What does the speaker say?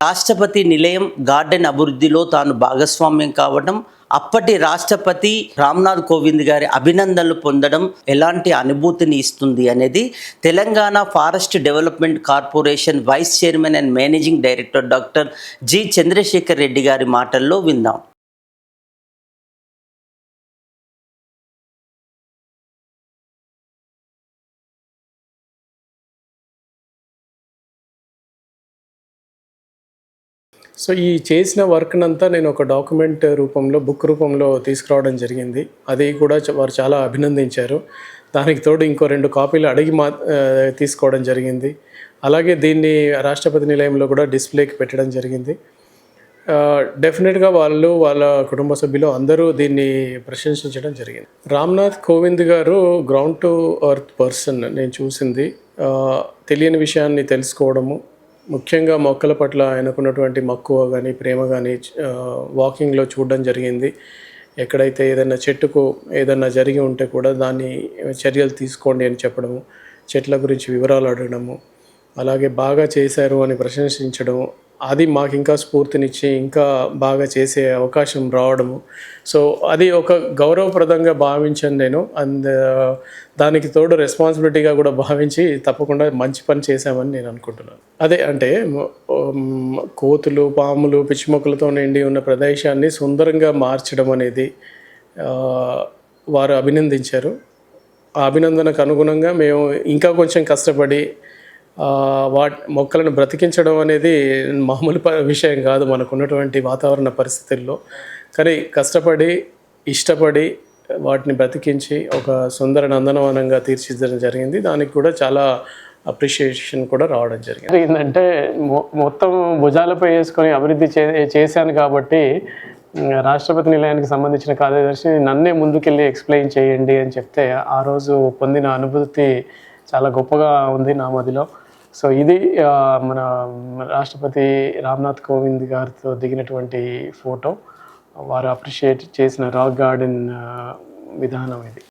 రాష్ట్రపతి నిలయం గార్డెన్ అభివృద్ధిలో తాను భాగస్వామ్యం కావడం అప్పటి రాష్ట్రపతి రామ్నాథ్ కోవింద్ గారి అభినందనలు పొందడం ఎలాంటి అనుభూతిని ఇస్తుంది అనేది Telangana forest development corporation vice chairman and managing director doctor G Chandrashekar Reddy గారి మాటల్లో విందాం. సో ఈ చేసిన వర్క్నంతా నేను ఒక డాక్యుమెంట్ రూపంలో బుక్ రూపంలో తీసుకురావడం జరిగింది. అది కూడా వారు చాలా అభినందించారు. దానికి తోడు ఇంకో రెండు కాపీలు అడిగి మా తీసుకోవడం జరిగింది. అలాగే దీన్ని రాష్ట్రపతి నిలయంలో కూడా డిస్ప్లేకి పెట్టడం జరిగింది. డెఫినెట్గా వాళ్ళు వాళ్ళ కుటుంబ సభ్యులు అందరూ దీన్ని ప్రశంసించడం జరిగింది. రామ్నాథ్ కోవింద్ గారు గ్రౌండ్ టు అర్త్ పర్సన్ నేను చూసింది. తెలియని విషయాన్ని తెలుసుకోవడము ముఖ్యంగా మొక్కల పట్ల ఆయనకున్నటువంటి మక్కువ కానీ ప్రేమ కానీ వాకింగ్లో చూడడం జరిగింది. ఎక్కడైతే ఏదైనా చెట్టుకు ఏదైనా జరిగి ఉంటే కూడా దాన్ని చర్యలు తీసుకోండి అని చెప్పడము చెట్ల గురించి వివరాలు అడగడము అలాగే బాగా చేశారు అని ప్రశంసించడం అది మాకు ఇంకా స్ఫూర్తినిచ్చి ఇంకా బాగా చేసే అవకాశం రావడము. సో అది ఒక గౌరవప్రదంగా భావించాను నేను. అండ్ దానికి తోడు రెస్పాన్సిబిలిటీగా కూడా భావించి తప్పకుండా మంచి పని చేశామని నేను అనుకుంటున్నాను. అదే అంటే కోతులు పాములు పిచ్చిమొక్కలతో నిండి ఉన్న ప్రదేశాన్ని సుందరంగా మార్చడం అనేది వారు అభినందించారు. ఆ అభినందనకు అనుగుణంగా మేము ఇంకా కొంచెం కష్టపడి వా మొక్కలను బ్రతికించడం అనేది మామూలు విషయం కాదు మనకున్నటువంటి వాతావరణ పరిస్థితుల్లో. కానీ కష్టపడి ఇష్టపడి వాటిని బ్రతికించి ఒక సుందర నందనవనంగా తీర్చిదిద్దడం జరిగింది. దానికి కూడా చాలా అప్రిషియేషన్ కూడా రావడం జరిగింది. ఏంటంటే మొత్తం భుజాలపై వేసుకొని అభివృద్ధి చే చేశాను కాబట్టి రాష్ట్రపతి నిలయానికి సంబంధించిన కార్యదర్శి నన్నే ముందుకెళ్ళి ఎక్స్ప్లెయిన్ చేయండి అని చెప్తే ఆ రోజు పొందిన అనుభూతి చాలా గొప్పగా ఉంది నా మదిలో. సో ఇది మన రాష్ట్రపతి రామ్నాథ్ కోవింద్ గారితో దిగినటువంటి ఫోటో. వారు అప్రిషియేట్ చేసిన రాక్ గార్డెన్ విధానం ఇది.